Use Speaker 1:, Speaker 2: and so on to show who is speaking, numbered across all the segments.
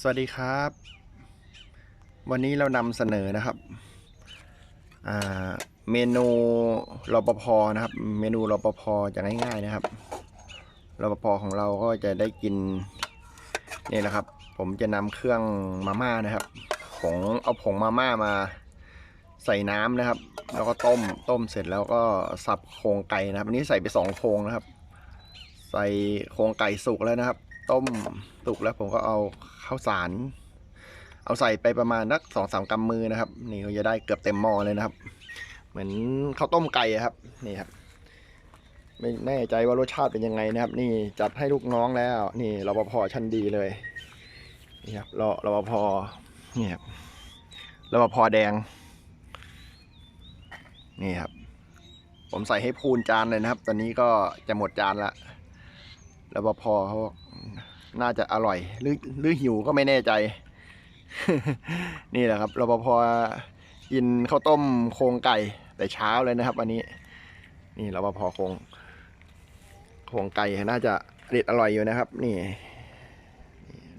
Speaker 1: สวัสดีครับ วันนี้เรานำเสนอนะครับเมนูรปภนะครับ เมนูรปภจะง่ายๆนะครับรปภของเราก็จะได้กินนี่แหละครับ ผมจะนำเครื่องมาม่านะครับผงเอาผงมาม่ามาใส่น้ำนะครับ แล้วก็ต้มต้มเสร็จแล้วก็สับโครงไก่นะครับอันนี้ใส่ไปสองโครงนะครับ ใส่โครงไก่สุกแล้วนะครับ ต้มสุกแล้วผมก็เอาข้าวสาร เอาใส่ไปประมาณนักสองสามกำมือนะครับ นี่ก็จะได้เกือบเต็มหม้อเลยนะครับ เหมือนข้าวต้มไก่ครับ นี่ครับ ไม่แน่ใจว่ารสชาติเป็นยังไงนะครับ นี่จัดให้ลูกน้องแล้ว นี่รปภชั้นดีเลยนี่ครับรรปภนี่ครับรปภแดง นี่ครับ ผมใส่ให้พูนจานเลยนะครับ ตอนนี้ก็จะหมดจานละรปภเขาบอก น่าจะอร่อย หรือหรือหิวก็ไม่แน่ใจ นี่แหละครับรปภกินข้าวต้มโครงไก่แต่เช้าเลยนะครับวันนี้ นี่รปภโครงโครงไก่น่าจะอร่อยอร่อยอยู่นะครับ นี่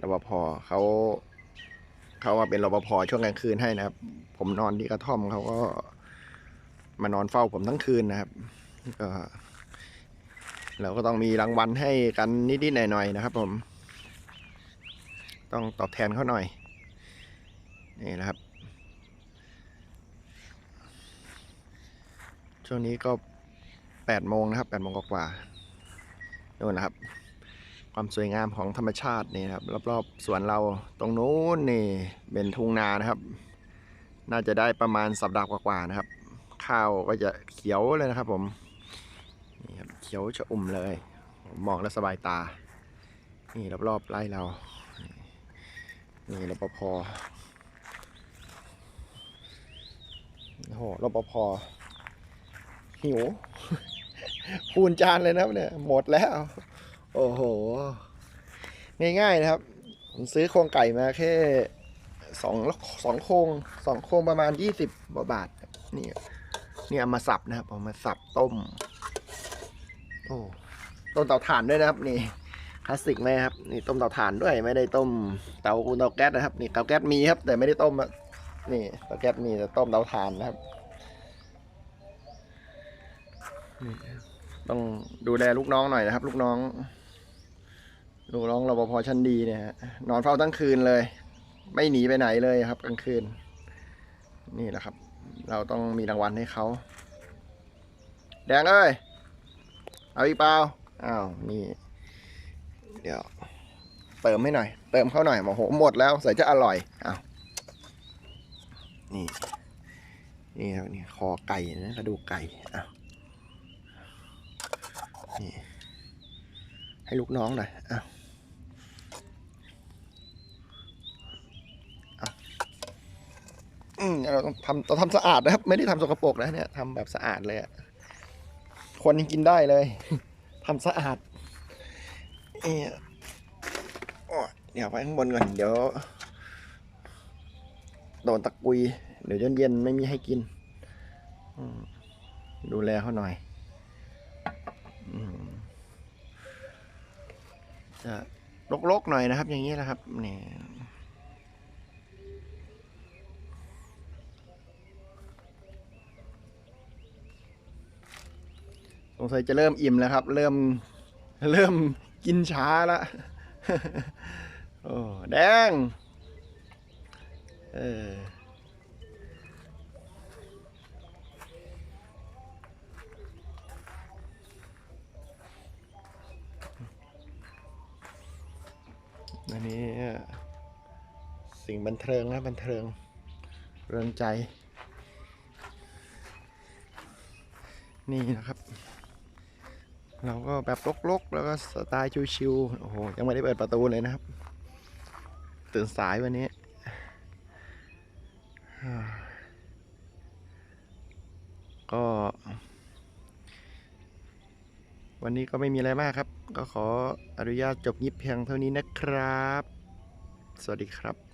Speaker 1: รปภเขาเขามาเป็นรปภช่วงกลางคืนให้นะครับ ผมนอนที่กระท่อมเขาก็มานอนเฝ้าผมทั้งคืนนะครับก็เราก็ต้องมีรางวัลให้กันนิดๆหน่อยๆนะครับผม ต้องตอบแทนเขาหน่อย นี่นะครับ ช่วงนี้ก็แปดโมงนะครับแปดโมงกว่าๆนู่นนะครับ ความสวยงามของธรรมชาตินี่นครับ รอบๆสวนเราตรงนู้นนี่เป็นทุ่งนานะครับ น่าจะได้ประมาณสัปดาห์กว่าๆนะครับ ข้าวก็จะเขียวเลยนะครับผมนี่ครับเขียวชะอุ่มเลยมมองแล้วสบายตา นี่รอบๆไร่เรา นี่รปภโอ้โหรปภหิวพูนจานเลยนะครับเนี่ย หมดแล้ว โอ้โห ง่ายๆนะครับ ผมซื้อโครงไก่มาแค่สองสองโครงสองโครงประมาณยี่สิบาบาทนี่นี่เอามาสับนะครับเอามาสับต้ม โอ้ต้มเตาถ่านด้วยนะครับนี่ คลาสสิกไหมครับนี่ต้มเตาถ่านด้วยไม่ได้ต้มเตาเตาแก๊สนะครับ นี่เตาแก๊สมีครับ แต่ไม่ได้ต้มอะนี่เตาแก๊สมีแต่ต้มเตาถ่านนะครับนี่ต้องดูแลลูกน้องหน่อยนะครับ ลูกน้องลูกน้องรปภชั้นดีเนี่ยนอนเฝ้าทั้งคืนเลย ไม่หนีไปไหนเลยครับกลางคืน นี่แหละครับ เราต้องมีรางวัลให้เขาแดงเอ้ยเอาอีกเปล่าอ้าวนี่ เดี๋ยว เติมให้หน่อย เติมเข้าหน่อยโอ้โหหมดแล้วใส่จะอร่อยอ้าวนี่นี่ครับนี่คอไก่นะกระดูกไก่อ้าวนี่ให้ลูกน้องหน่อยอ้าวอ้าวเราต้องทำเราทำสะอาดนะครับ ไม่ได้ทำสกปรกนะเนี่ยทำแบบสะอาดเลยอะคนยังกินได้เลยทำสะอาด เอะโอ้ยเดี๋ยวไปข้างบนก่อน เดี๋ยว โดนตะกุย เดี๋ยวเย็นๆไม่มีให้กิน ดูแลเขาหน่อยอจะลกๆหน่อยนะครับ อย่างนี้แหละครับเนี่ยสงสัยจะเริ่มอิ่มแล้วครับ เริ่มเริ่ม กินช้าละโอ้แดง เอออันนี้สิ่งบันเทิงนะบันเทิง เริงใจ นี่นะครับ เราก็แบบลกๆ แล้วก็สไตล์ชิวๆโอ้โหยังไม่ได้เปิดประตูเลยนะครับ ตื่นสายวันนี้ก็ วันนี้ก็ไม่มีอะไรมากครับ ก็ขออนุญาตจบยิบเพียงเท่านี้นะครับ สวัสดีครับ